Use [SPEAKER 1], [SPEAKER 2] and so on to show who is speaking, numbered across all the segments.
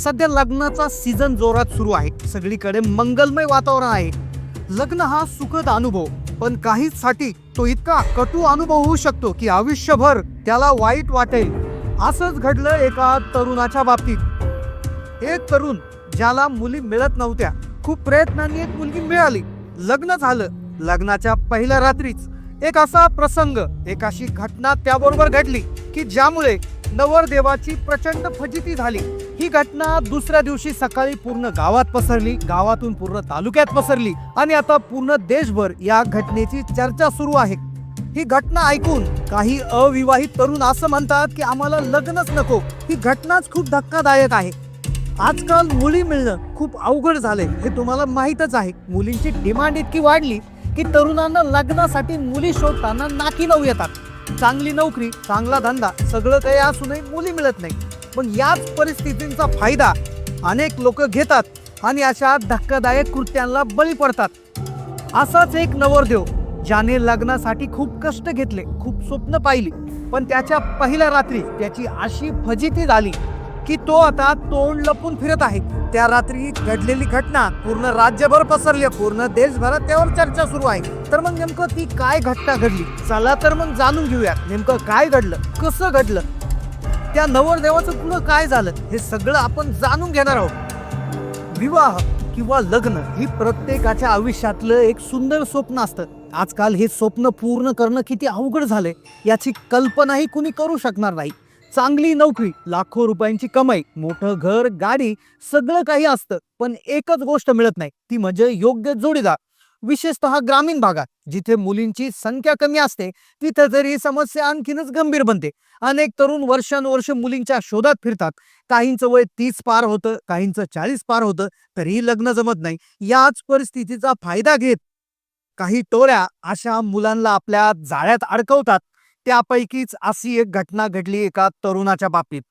[SPEAKER 1] सध्या लग्नाचा सीझन जोरात सुरू आहे. सगळीकडे मंगलमय वातावरण आहे. लग्न हा सुखद अनुभव पण काहीसाठी तो इतका कटू अनुभव होऊ शकतो की आयुष्यभर त्याला वाईट वाटेल. असंच घडलं एका तरुणाच्या बाबतीत. एक तरुण ज्याला मुली मिळत नव्हत्या. खूप प्रयत्नांनी एक मुलगी मिळाली. लग्न झालं. लग्नाच्या पहिल्या रात्रीच एक असा प्रसंग एक अशी घटना त्याबरोबर घडली की ज्यामुळे नवरदेवाची प्रचंड फजिती झाली. ही घटना दुसऱ्या दिवशी सकाळी पूर्ण गावात पसरली. गावातून पूर्ण तालुक्यात पसरली. आणि आता पूर्ण देशभर या घटनेची चर्चा सुरू आहे. ही घटना ऐकून काही अविवाहित तरुण असं म्हणतात की आम्हाला लग्नच नको. ही घटनाच खूप धक्कादायक आहे. आजकाल मुली मिळणं खूप अवघड झालंय. हे तुम्हाला माहीतच आहे. मुलींची डिमांड इतकी वाढली की तरुणांना लग्नासाठी मुली शोधताना नाकी नऊ येतात. चांगली नोकरी चांगला धंदा सगळं काही असूनही मुली मिळत नाही. पण याच परिस्थितींचा फायदा अनेक लोक घेतात आणि अशा धक्कादायक कृत्यांना बळी पडतात. असाच एक नवरदेव ज्याने लग्नासाठी खूप कष्ट घेतले खूप स्वप्न पाहिली पण त्याच्या पहिल्या रात्री त्याची अशी फजिती झाली की तो आता तोंड लपून फिरत आहे. त्या रात्री घडलेली घटना पूर्ण राज्यभर पसरली आहे. पूर्ण देशभरात त्यावर चर्चा सुरू आहे. तर मग नेमकं ती काय घटना घडली? चला तर मग जाणून घेऊयात नेमकं काय घडलं कसं घडलं? त्या नवरदेवाचं पुढं काय झालं हे सगळं आपण जाणून घेणार आहोत. विवाह किंवा लग्न ही प्रत्येकाच्या आयुष्यातलं एक सुंदर स्वप्न असतं. आजकाल हे स्वप्न पूर्ण करणं किती अवघड झालंय याची कल्पनाही कुणी करू शकणार नाही. चांगली नोकरी लाखो रुपयांची कमाई मोठं घर गाडी सगळं काही असतं पण एकच गोष्ट मिळत नाही ती म्हणजे योग्य जोडीदार. विशेषतः ग्रामीण भागात जिथे मुलींची संख्या कमी असते तिथे तर ही समस्या आणखीनच गंभीर बनते. अनेक तरुण वर्षानुवर्ष मुलींच्या शोधात फिरतात. काहींचं वय तीस पार होतं काहींचं चाळीस पार होतं तरीही लग्न जमत नाही. याच परिस्थितीचा फायदा घेत काही टोळ्या अशा मुलांना आपल्या जाळ्यात अडकवतात. त्यापैकीच अशी एक घटना घडली एका तरुणाच्या बाबतीत.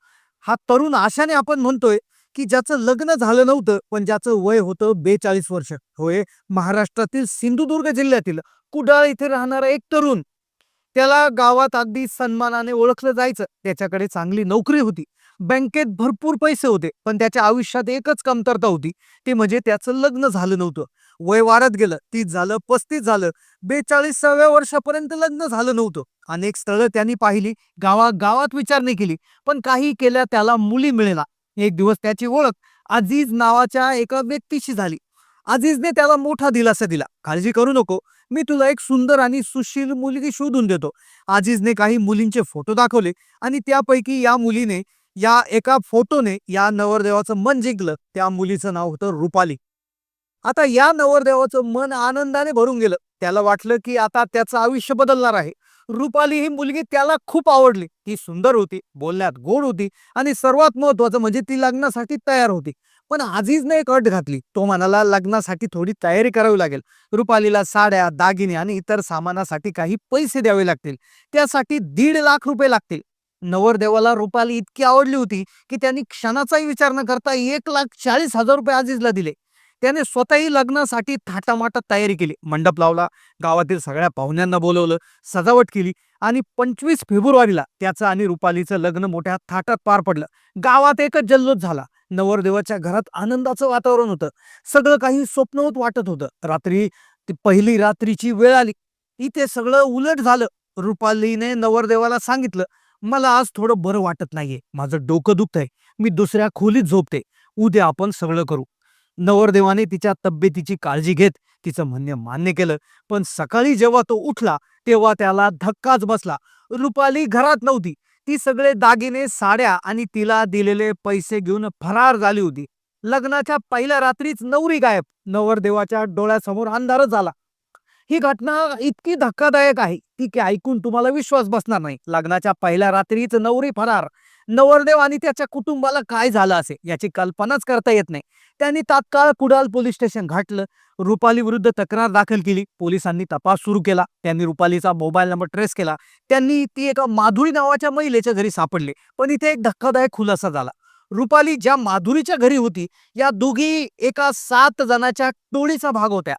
[SPEAKER 1] हा तरुण आशाने आपण म्हणतोय की ज्याचं लग्न झालं नव्हतं पण ज्याचं वय होतं बेचाळीस वर्ष. होय महाराष्ट्रातील सिंधुदुर्ग जिल्ह्यातील कुडाळ इथे राहणारा एक तरुण त्याला गावात अगदी सन्मानाने ओळखलं जायचं. त्याच्याकडे चांगली नोकरी होती. बँकेत भरपूर पैसे होते पण त्याच्या आयुष्यात एकच कमतरता होती. ते म्हणजे त्याचं लग्न झालं नव्हतं. वय वाढत गेलं तीस झालं पस्तीस झालं बेचाळीसाव्या वर्षापर्यंत लग्न झालं नव्हतं. अनेक स्थळं त्यांनी पाहिली गावा गावात विचारणी केली पण काही केल्या त्याला मुली मिळेला. एक दिवस त्याची ओळख अजीज नावाच्या एका व्यक्तीशी झाली. अजीजने त्याला मोठा दिलासा दिला. काळजी करू नको. मी तुला एक सुंदर आणि सुशील मुलगी शोधून देतो. अजीजने काही मुलींचे फोटो दाखवले आणि त्यापैकी या मुलीने या एका फोटोने या नवरदेवाचं मन जिंकलं. त्या मुलीचं नाव होतं रुपाली. आता या नवरदेवाचं मन आनंदाने भरून गेलं. त्याला वाटलं की आता त्याचं आयुष्य बदलणार आहे. रुपाली ही मुलगी त्याला खूप आवडली. ती सुंदर होती बोलण्यात गोड होती आणि सर्वात महत्वाचं म्हणजे ती लग्नासाठी तयार होती. पण आजीजने एक अट घातली. तो म्हणाला लग्नासाठी थोडी तयारी करावी लागेल. रुपालीला साड्या दागिने आणि इतर सामानासाठी काही पैसे द्यावे लागतील. त्यासाठी दीड लाख रुपये लागतील. नवरदेवाला रुपाली इतकी आवडली होती की त्यांनी क्षणाचाही विचार न करता एक लाख चाळीस हजार रुपये आजीजला दिले. त्याने स्वतःही लग्नासाठी थाटामाटात तयारी केली. मंडप लावला गावातील सगळ्या पाहुण्यांना बोलवलं सजावट केली आणि पंचवीस फेब्रुवारीला त्याचं आणि रुपालीचं लग्न मोठ्या थाटात पार पडलं. गावात एकच जल्लोष झाला. नवरदेवाच्या घरात आनंदाचं वातावरण होतं. सगळं काही स्वप्नवत वाटत होतं. रात्री ती पहिली रात्रीची वेळ आली. इथे सगळं उलट झालं. रुपालीने नवरदेवाला सांगितलं मला आज थोडं बरं वाटत नाहीये. माझं डोकं दुखतंय. मी दुसऱ्या खोलीत झोपते. उद्या आपण सगळं करू. नवरदेवाने तिच्या तब्येतीची काळजी घेत तिचं म्हणणे मान्य केलं. पण सकाळी जेव्हा तो उठला तेव्हा त्याला धक्काच बसला. रुपाली घरात नव्हती. ती सगळे दागिने साड्या आणि तिला दिलेले पैसे घेऊन फरार झाली होती. लग्नाच्या पहिल्या रात्रीच नवरी गायब. नवरदेवाच्या डोळ्यासमोर अंधारच झाला. ही घटना इतकी धक्कादायक आहे. ती की ऐकून तुम्हाला विश्वास बसणार नाही. लग्नाच्या पहिल्या रात्रीच नवरी फरार. नवरदेव आणि त्याच्या कुटुंबाला काय झालं असे याची कल्पनाच करता येत नाही. त्यांनी तात्काळ कुडाल पोलीस स्टेशन घातलं रुपाली विरुद्ध तक्रार दाखल केली. पोलिसांनी तपास सुरू केला. त्यांनी रुपालीचा मोबाईल नंबर ट्रेस केला. त्यांनी ती एका माधुरी नावाच्या महिलेच्या घरी सापडले. पण इथे एक धक्कादायक खुलासा झाला. रुपाली ज्या माधुरीच्या घरी होती या दोघी एका सात जणाच्या टोळीचा भाग होत्या.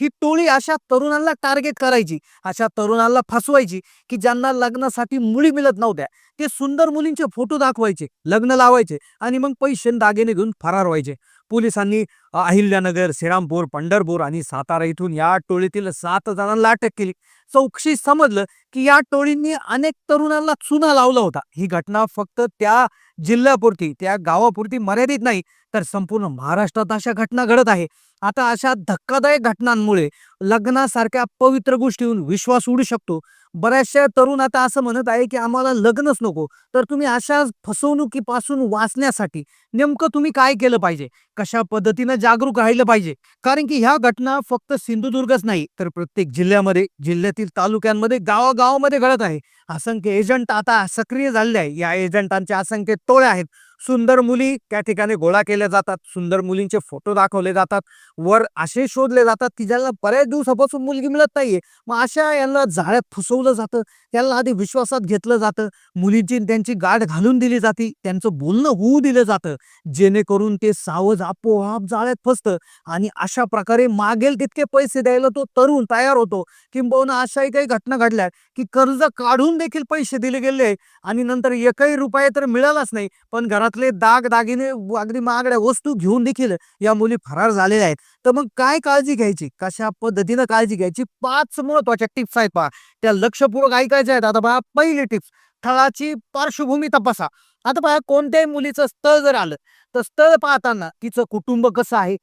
[SPEAKER 1] ही टोळी अशा तरुणांना टार्गेट करायची अशा तरुणांना फसवायची की ज्यांना लग्नासाठी मुली मिळत नव्हत्या. ते सुंदर मुलींचे फोटो दाखवायचे लग्न लावायचे आणि मग पैसे दागिने घेऊन फरार व्हायचे. पोलिसांनी अहिल्यानगर श्रीरामपूर पंढरपूर आणि सातारा इथून या टोळीतील सात जणांना अटक केली. चौकशी समजलं की या टोळींनी अनेक तरुणांना चुना लावला होता. ही घटना फक्त त्या जिल्ह्यापुरती त्या गावापुरती मर्यादित नाही तर संपूर्ण महाराष्ट्रात अशा घटना घडत आहे. आता अशा धक्कादायक घटनांमुळे लग्नासारख्या पवित्र गोष्टीहून विश्वास उडू शकतो. बऱ्याचशा तरुण आता असं म्हणत आहे की आम्हाला लग्नच नको तर तुम्ही अशा फसवणुकीपासून वाचण्यासाठी नेमकं तुम्ही काय केलं पाहिजे? कशा पद्धतीनं जागरूक राहिलं पाहिजे. कारण की ह्या घटना फक्त सिंधुदुर्गच नाही तर प्रत्येक जिल्ह्यामध्ये जिल्ह्यातील तालुक्यांमध्ये गावागावामध्ये घडत आहे. असंख्य एजंट आता सक्रिय झालेले आहे. या एजंटांचे असंख्य टोळे आहेत. सुंदर मुली त्या ठिकाणी गोळा केल्या जातात सुंदर मुलींचे फोटो दाखवले जातात वर असे शोधले जातात की ज्यांना बऱ्याच दिवसापासून मुलगी मिळत नाहीये. मग अशा यांना जाळ्यात फसवलं जातं त्यांना आधी विश्वासात घेतलं जातं मुलींची त्यांची गाठ घालून दिली जाते त्यांचं बोलणं होऊ दिलं जातं जेणेकरून ते सावज आपोआप जाळ्यात फसतं आणि अशा प्रकारे मागेल तितके पैसे द्यायला तो तरुण तयार होतो. किंबहुना अशाही काही घटना घडल्या की कर्ज काढून देखील पैसे दिले गेले आणि नंतर एकही रुपये तर मिळालाच नाही पण घरात टाकले दाग दागिने अगदी महागड्या वस्तू घेऊन देखील या मुली फरार झालेल्या आहेत. तर मग काय काळजी घ्यायची? कशा पद्धतीनं काळजी घ्यायची? पाच महत्त्वाच्या टिप्स आहेत पहा. त्या लक्षपूर्वक ऐकायच्या आहेत. आता पहा पहिली टिप्स स्थळाची पार्श्वभूमी तपासा. आता पहा कोणत्याही मुलीचं स्थळ जर आलं तर स्थळ पाहताना तिचं कुटुंब कसं आहे?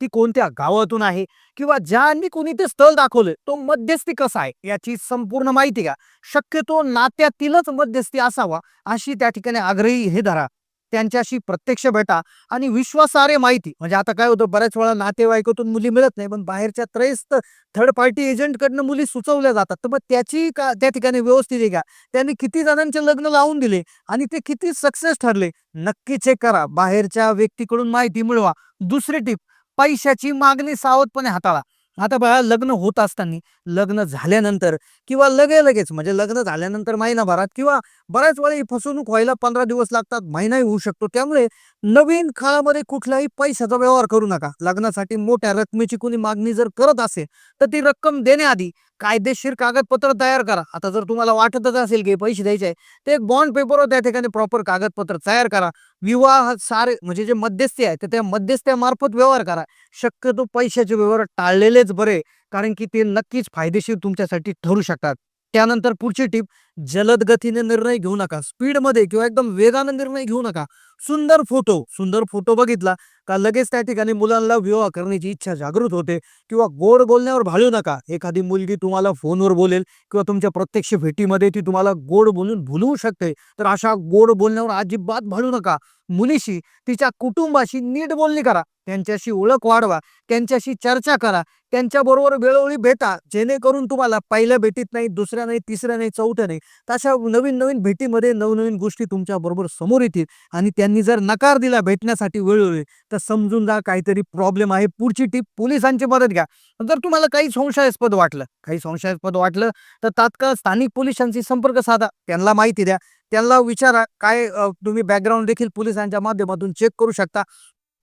[SPEAKER 1] ती कोणत्या गावातून आहे? किंवा ज्यांनी कोणी ते स्थळ दाखवलं तो मध्यस्थी कसा आहे? याची संपूर्ण माहिती घ्या. शक्यतो नात्यातीलच मध्यस्थी असावा अशी त्या ठिकाणी आग्रही हे धरा. त्यांच्याशी प्रत्यक्ष भेटा आणि विश्वासार्ह माहिती. म्हणजे आता काय होतं बऱ्याच वेळा नातेवाईकातून मुली मिळत नाही पण बाहेरच्या त्रयस्थ थर्ड पार्टी एजंटकडनं मुली सुचवल्या जातात. तर मग त्याची का त्या ठिकाणी व्यवस्थित आहे का? त्यांनी किती जणांचे लग्न लावून दिले आणि ते किती सक्सेस ठरले? नक्की चेक करा. बाहेरच्या व्यक्तीकडून माहिती मिळवा. दुसरी टिप पैशाची मागणी सावधपणे हाताळा. आता बघा लग्न होत असताना लग्न झाल्यानंतर किंवा लगे लगेच म्हणजे लग्न झाल्यानंतर महिनाभरात किंवा बऱ्याच वेळा ही फसवणूक व्हायला पंधरा दिवस लागतात महिनाही होऊ शकतो. त्यामुळे नवीन काळामध्ये कुठलाही पैशाचा व्यवहार करू नका. लग्नासाठी मोठ्या रकमेची कोणी मागणी जर करत असेल तर ती रक्कम देण्याआधी कायदेशीर कागदपत्र तयार करा. आता जर तुम्हाला वाटतच असेल की पैसे द्यायचे आहे तर एक बॉन्ड पेपरवर त्या ठिकाणी प्रॉपर कागदपत्र तयार करा. विवाह सारे म्हणजे जे मध्यस्थी आहे तर त्या मध्यस्थ्यामार्फत व्यवहार करा. शक्यतो पैशाचे व्यवहार टाळलेलेच बरे कारण की ते नक्कीच फायदेशीर तुमच्यासाठी ठरू शकतात. त्यानंतर पुढची टीप जलद गतीने निर्णय घेऊ नका. स्पीडमध्ये किंवा एकदम वेगानं निर्णय घेऊ नका. सुंदर फोटो सुंदर फोटो बघितला का लगेच त्या ठिकाणी मुलांना विवाह करण्याची इच्छा जागृत होते किंवा गोड बोलण्यावर भाळू नका. एखादी मुलगी तुम्हाला फोनवर बोलेल किंवा तुमच्या प्रत्यक्ष भेटीमध्ये ती तुम्हाला गोड बोलून भुलवू शकते. तर अशा गोड बोलण्यावर अजिबात भाळू नका. मुलीशी तिच्या कुटुंबाशी नीट बोलणी करा. त्यांच्याशी ओळख वाढवा त्यांच्याशी चर्चा करा त्यांच्याबरोबर वेळोवेळी भेटा जेणेकरून तुम्हाला पहिल्या भेटीत नाही दुसऱ्या नाही तिसऱ्या नाही चौथ्या नाही तशा नवीन नवीन भेटीमध्ये नवनवीन गोष्टी तुमच्या बरोबर समोर येतील. आणि त्यांनी जर नकार दिला भेटण्यासाठी वेळोवेळी तर समजून जा काहीतरी प्रॉब्लेम आहे. पुढची टीप पोलिसांची मदत घ्या. जर तुम्हाला काही संशयास्पद वाटलं काही संशयास्पद वाटलं तर तात्काळ स्थानिक पोलिसांशी संपर्क साधा. त्यांना माहिती द्या. त्यांना विचारा काय तुम्ही बॅकग्राऊंड देखील पोलिसांच्या माध्यमातून चेक करू शकता.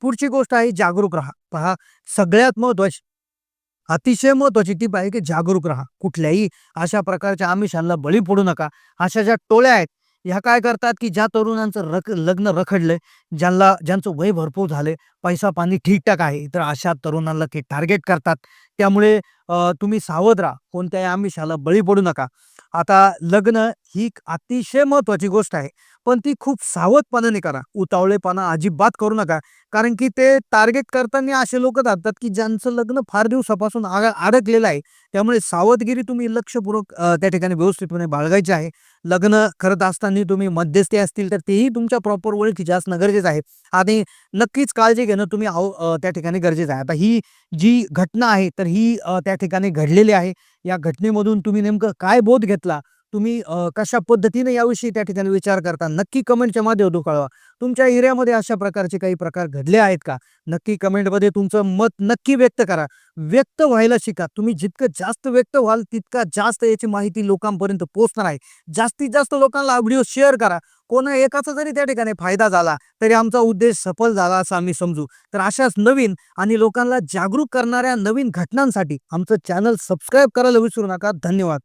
[SPEAKER 1] पुढची गोष्ट आहे जागरूक राहा. पहा सगळ्यात महत्वाची अतिशय महत्वाची टीप आहे की जागरूक राहा. कुठल्याही अशा प्रकारच्या आमिषांना बळी पडू नका. अशा ज्या टोळ्या आहेत ह्या काय करतात की ज्या तरुणांचं रख लग्न रखडलंय ज्यांना ज्यांचं वय भरपूर झालंय पैसा पाणी ठीकठाक आहे तर अशा तरुणांना ते टार्गेट करतात. त्यामुळे तुम्ही सावध राहा. कोणत्याही आमिषाला बळी पडू नका. आता लग्न ही एक अतिशय महत्वाची गोष्ट आहे. पण ती खूप सावधपणाने करा. उतावळेपणा अजिबात करू नका. कारण की ते टार्गेट करताना असे लोक जातात की ज्यांचं लग्न फार दिवसापासून आग- अडकलेलं आहे. त्यामुळे सावधगिरी तुम्ही लक्षपूर्वक त्या ठिकाणी व्यवस्थितपणे बाळगायची आहे. लग्न करत असताना तुम्ही मध्यस्थी असतील तर तेही तुमच्या प्रॉपर ओळखीचे असणं गरजेचं आहे. आणि नक्कीच काळजी घेणं तुम्ही आव- त्या ठिकाणी गरजेचं आहे. आता ही जी घटना आहे तर ही त्या ठिकाणी घडलेली आहे. या घटनेमधून तुम्ही नेमकं काय बोध घेतला? तुम्ही कशा पद्धतीने याविषयी त्या ठिकाणी विचार करता? नक्की कमेंटच्या माध्यमातून कळवा. तुमच्या एरियामध्ये अशा प्रकारचे काही प्रकार घडले आहेत का? नक्की कमेंटमध्ये तुमचं मत नक्की व्यक्त करा. व्यक्त व्हायला शिका. तुम्ही जितकं जास्त व्यक्त व्हाल तितका जास्त याची माहिती लोकांपर्यंत पोहोचणार आहे. जास्तीत जास्त लोकांना व्हिडिओ शेअर करा. कोणा एकाचा जरी त्या ठिकाणी फायदा झाला तरी आमचा उद्देश सफल झाला असं आम्ही समजू. तर अशाच नवीन आणि लोकांना जागरूक करणाऱ्या नवीन घटनांसाठी आमचं चॅनल सबस्क्राईब करायला विसरू नका. धन्यवाद.